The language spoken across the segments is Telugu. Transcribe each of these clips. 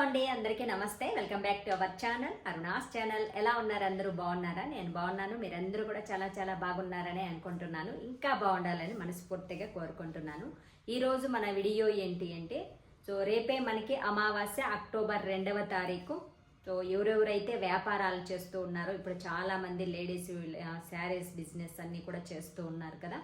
అండి అందరికీ నమస్తే. Welcome back to our channel Aruna's channel. ఎలా ఉన్నారు? అందరూ బాగున్నారా? నేను బాగున్నాను. మీరందరూ కూడా చాలా చాలా బాగున్నారని అనుకుంటున్నాను. ఇంకా బాగుండాలని మనస్ఫూర్తిగా కోరుకుంటున్నాను. ఈరోజు మన వీడియో ఏంటి అంటే సో రేపే మనకి అమావాస్య అక్టోబర్ రెండవ తారీఖు. సో ఎవరెవరైతే వ్యాపారాలు చేస్తూ ఉన్నారో ఇప్పుడు చాలా మంది లేడీస్ శారీస్ బిజినెస్ అన్నీ కూడా చేస్తూ ఉన్నారు కదా.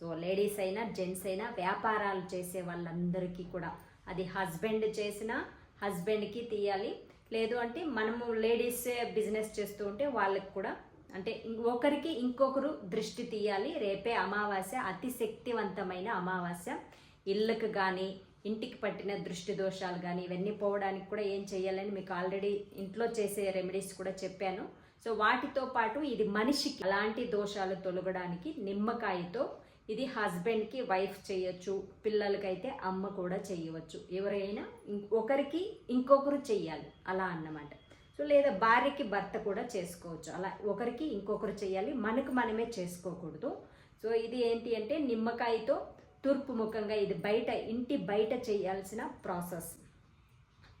సో లేడీస్ అయినా జెంట్స్ అయినా వ్యాపారాలు చేసే వాళ్ళందరికీ కూడా అది హస్బెండ్ చేసినా హస్బెండ్కి తీయాలి. లేదు అంటే మనము లేడీస్ బిజినెస్ చేస్తూ ఉంటే వాళ్ళకి కూడా అంటే ఇం- ఒకరికి ఇంకొకరు దృష్టి తీయాలి. రేపే అమావాస్య అతి శక్తివంతమైన అమావాస్య. ఇళ్ళకు కానీ ఇంటికి పట్టిన దృష్టి దోషాలు కానీ ఇవన్నీ పోవడానికి కూడా ఏం చేయాలని మీకు ఆల్రెడీ ఇంట్లో చేసే రెమెడీస్ కూడా చెప్పాను. సో వాటితో పాటు ఇది మనిషికి అలాంటి దోషాలు తొలగడానికి నిమ్మకాయతో ఇది హస్బెండ్కి వైఫ్ చేయొచ్చు పిల్లలకైతే అమ్మ కూడా చేయవచ్చు. ఎవరైనా ఇం- ఒకరికి ఇంకొకరు చెయ్యాలి. అలా అన్నమాట. సో లేదా భార్యకి భర్త కూడా చేసుకోవచ్చు. అలా ఒకరికి ఇంకొకరు చేయాలి మనకు మనమే చేసుకోకూడదు. సో ఇది ఏంటి అంటే నిమ్మకాయతో తూర్పు ముఖంగా ఇది బయట ఇంటి బయట చేయాల్సిన ప్రాసెస్.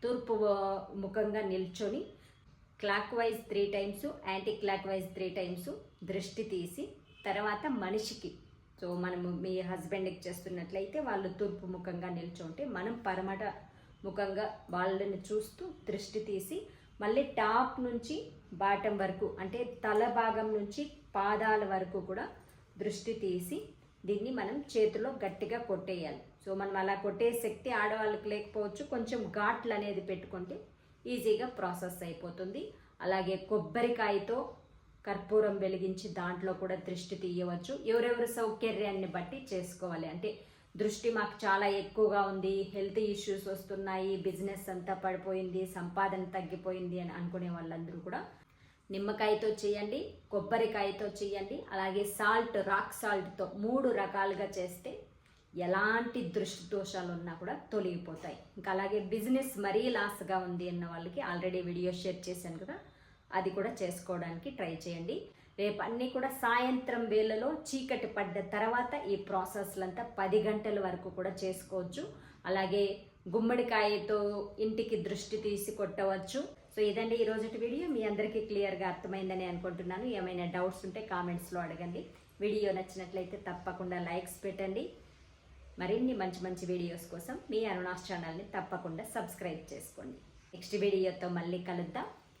తూర్పు ముఖంగా నిల్చొని clockwise three times anti clockwise three times దృష్టి తీసి తర్వాత మనిషికి సో మనము మీ హస్బెండ్కి చేస్తున్నట్లయితే వాళ్ళు తూర్పు ముఖంగా నిల్చుంటే మనం పరమట ముఖంగా వాళ్ళని చూస్తూ దృష్టి తీసి మళ్ళీ టాప్ నుంచి బాటం వరకు అంటే తల భాగం నుంచి పాదాల వరకు కూడా దృష్టి తీసి దీన్ని మనం చేతిలో గట్టిగా కొట్టేయాలి. సో మనం అలా కొట్టే శక్తి ఆడవాళ్ళకి లేకపోవచ్చు కొంచెం ఘాట్లు అనేది పెట్టుకుంటే ఈజీగా ప్రాసెస్ అయిపోతుంది. అలాగే కొబ్బరికాయతో కర్పూరం వెలిగించి దాంట్లో కూడా దృష్టి తీయవచ్చు. ఎవరెవరు సౌకర్యాన్ని బట్టి చేసుకోవాలి. అంటే దృష్టి మాకు చాలా ఎక్కువగా ఉంది. హెల్త్ ఇష్యూస్ వస్తున్నాయి. బిజినెస్ అంతా పడిపోయింది. సంపాదన తగ్గిపోయింది అని అనుకునే వాళ్ళందరూ కూడా నిమ్మకాయతో చేయండి కొబ్బరికాయతో చేయండి అలాగే సాల్ట్ రాక్ సాల్ట్తో మూడు రకాలుగా చేస్తే ఎలాంటి దృష్టి దోషాలు ఉన్నా కూడా తొలగిపోతాయి. ఇంకా అలాగే బిజినెస్ మరీ లాస్గా ఉంది అన్న వాళ్ళకి ఆల్రెడీ వీడియో షేర్ చేశాను కదా. అది కూడా చేసుకోవడానికి ట్రై చేయండి. రేపు అన్నీ కూడా సాయంత్రం వేళలో చీకటి పడ్డ తర్వాత ఈ ప్రాసెస్లంతా పది గంటల వరకు కూడా చేసుకోవచ్చు. అలాగే గుమ్మడికాయతో ఇంటికి దృష్టి తీసి కొట్టవచ్చు. సో ఇదండి ఈ వీడియో. మీ అందరికీ క్లియర్గా అర్థమైందని అనుకుంటున్నాను. ఏమైనా డౌట్స్ ఉంటే కామెంట్స్లో అడగండి. వీడియో నచ్చినట్లయితే తప్పకుండా లైక్స్ పెట్టండి. మరిన్ని మంచి మంచి వీడియోస్ కోసం మీ అరుణాస్ ఛానల్ని తప్పకుండా సబ్స్క్రైబ్ చేసుకోండి. నెక్స్ట్ వీడియోతో మళ్ళీ కలుద్దాం.